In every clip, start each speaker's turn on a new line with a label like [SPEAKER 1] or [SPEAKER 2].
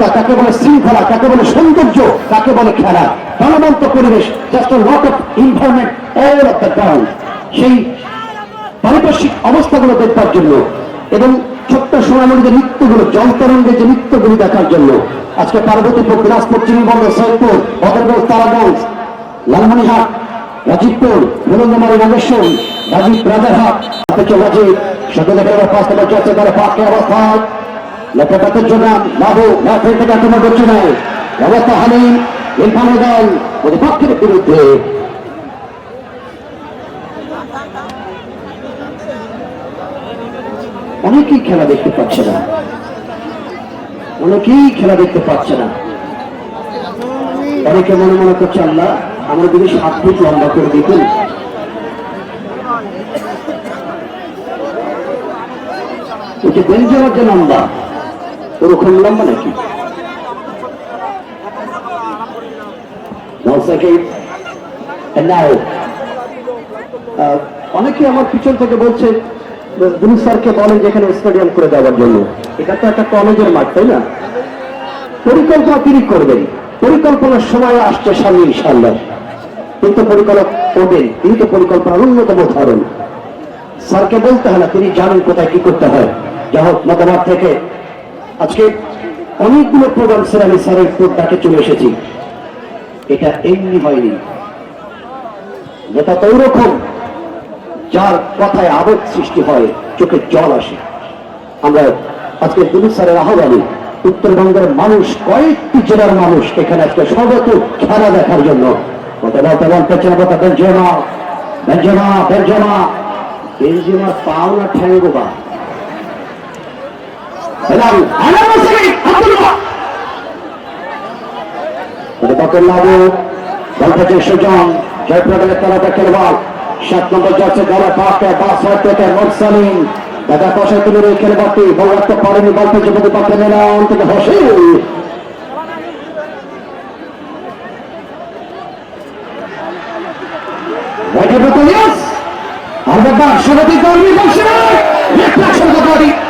[SPEAKER 1] মানবিকতা কাকে বলে শৃঙ্খলা কাকে বলে সৌন্দর্য কাকে বলে খেলা। প্রাণবন্ত পরিবেশ just lot of environment all of the ground সেই পারিপার্শ্বিক অবস্থাগুলো দেখবার জন্য এবং ছোট্ট সোনামণি যে নৃত্যগুলো, জলতরঙ্গের যে নৃত্যগুলি দেখার জন্য। আজকে পার্বতীপুর দিনাজপুর চিনিবন্দ সৈয়দপুর বদরগঞ্জ তারাগঞ্জ লালমনিহাট রাজীবপুর মুরন্দমারি নাগেশ্বর, রাজীব রাজারহাট রাজীব যাবে পাঁচ নম্বর যাচ্ছে তারা পাকে অবস্থায় লেখাপাতের জন্য বাবু মাঠের থেকে আক্রমণ করছে না অবস্থা হালিম ইরফান দল প্রতিপক্ষের বিরুদ্ধে। অনেকেই খেলা দেখতে পাচ্ছে না। অনেকেই খেলা দেখতে পাচ্ছে না। অনেকে মনে মনে করছে, আল্লাহ, আমরা যদি সাত ফুট লম্বা করে দিতেন ওই যে বেঞ্জামার যে লম্বা। ওরকম লম্বা নাকি অনেকে আমার পিছন থেকে বলছে, গুরু স্যারকে বলেন যে এখানে স্টেডিয়াম করে দেওয়ার জন্য। এটা তো একটা কলেজের মাঠ, তাই না? পরিকল্পনা তিনি করবেন। পরিকল্পনার সময় আসছে সামনে ইনশাল্লাহ কিন্তু পরিকল্পনা করবেন। তিনি তো পরিকল্পনার অন্যতম ধরন স্যারকে বলতে হয় না, তিনি জানেন কোথায় কি করতে হয়। যা হোক, মতামত থেকে আজকে অনেকগুলো প্রোগ্রাম স্যার আমি স্যারের ডাকে চলে এসেছি। এটা এমনি হয়নি। নেতা তো ওরকম যার কথায় আবেগ সৃষ্টি হয়, চোখে জল আসে। আমরা আজকে দিলীপ স্যারের আহ্বানে উত্তরবঙ্গের মানুষ, কয়েকটি জেলার মানুষ এখানে আজকে সর্বত খেলা দেখার জন্য। বলতে বলতে বলতে চেনা বেঞ্জেমা বেঞ্জেমা বেঞ্জেমা বেঞ্জেমা পাও না ঠ্যাঙ্গোবা লাবু দল থেকে সুজন জয়প্রকালের তলাতে খেলবার সাত নম্বর যাচ্ছে দলে পাকে বাস থেকে মোরসালিন দাদা কষায় তুলে রয়ে খেলবারটি বল রাখতে পারেনি বল থেকে যদি পাত্রে মেলান থেকে হসে. Reflection of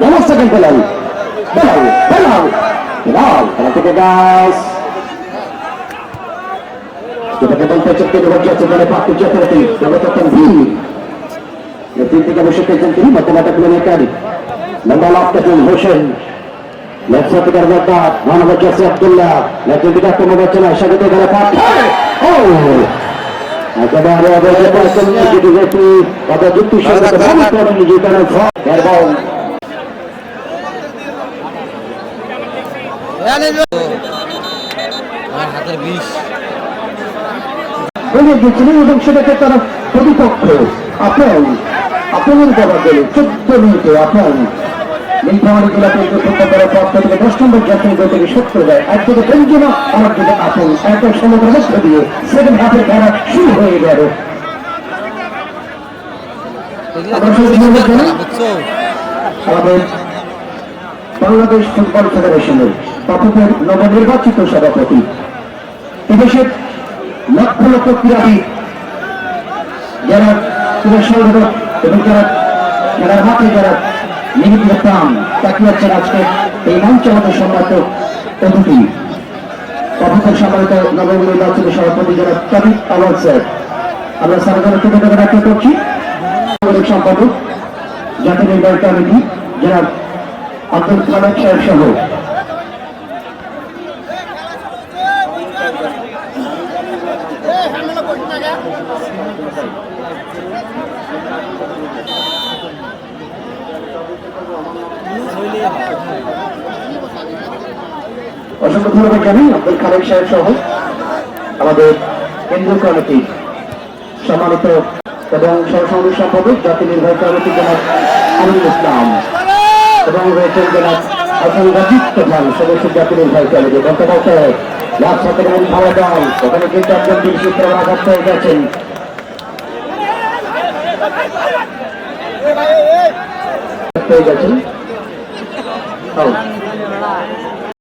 [SPEAKER 1] নমস্কার সেকেন্ড পেলেন বেলাও বেলাও বেলাও খেলা থেকে গাছ যেটাকে বলতে দেওয়ার যাচ্ছে বলে পাত্র চেতনতি তবে তখন ভিড় তিন। থেকে বসে পেয়েছেন তিনি বর্তমানে কিলোমিটার লম্বা লাফতেছেন হোসেন। লেফট থেকে রবাদ মোহাম্মদ জাসি আব্দুল্লাহ লেফট থেকে আক্রমণ করছে না স্বাগত করে ও! একেবারে পরিশ্রম কত সাথে ভালো করেনি যে কারণে এবং
[SPEAKER 2] হাতের বিষ
[SPEAKER 1] বলে গেছিলেন এবং সেটাকে তারা প্রতিপক্ষ আপন আপনাদের দেওয়ার গেলে চোদ্দ মিনিটে আপন নীলফামারী জেলাতে ফুটবল দলের পক্ষ থেকে দশ নম্বর জাতীয় থেকে সত্তর দেয় একদিকে বেঞ্জিমা আমার দিকে আপন একদম সমুদ্রের মধ্য দিয়ে সেকেন্ড হাফের খেলা শুরু হয়ে গেল। আমাদের বাংলাদেশ ফুটবল ফেডারেশনের পাঠকের নবনির্বাচিত সভাপতি। এদেশের লক্ষ লক্ষ ক্রীড়াবিদ, যারা ক্রীড়া সংগঠক এবং যারা খেলার মাঠে যারা নিহিত প্রাণ তাকে হচ্ছেন আজকে এই মঞ্চে আমাদের সম্মানিত অতিথি। পাঠকের সম্মানিত নবনির্বাচিত সভাপতি যারা তারিক আওয়াজ স্যার। আমরা সারাগানে কৃতজ্ঞতা ব্যক্ত করছি। সম্পাদক জাতীয় নির্বাহী কমিটি, যারা কালাম সাহেব সহ। অসংখ্য ধন্যবাদ জানাই আব্দুল খালেক সাহেব সহ। আমাদের কেন্দ্রীয় কমিটি সম্মানিত এবং সহসংঘ সম্পাদক নির্বাহী কমিটি আমিনুল ইসলাম। এবং রয়েছেন হাসান রাজিদ প্রধান সদস্য জাতির ভাই কলেজে বলতে বলতে লাভ সাথে ভালো দল ওখানে কিন্তু একজন বিশিষ্ট আঘাত হয়ে গেছেন হয়ে গেছেন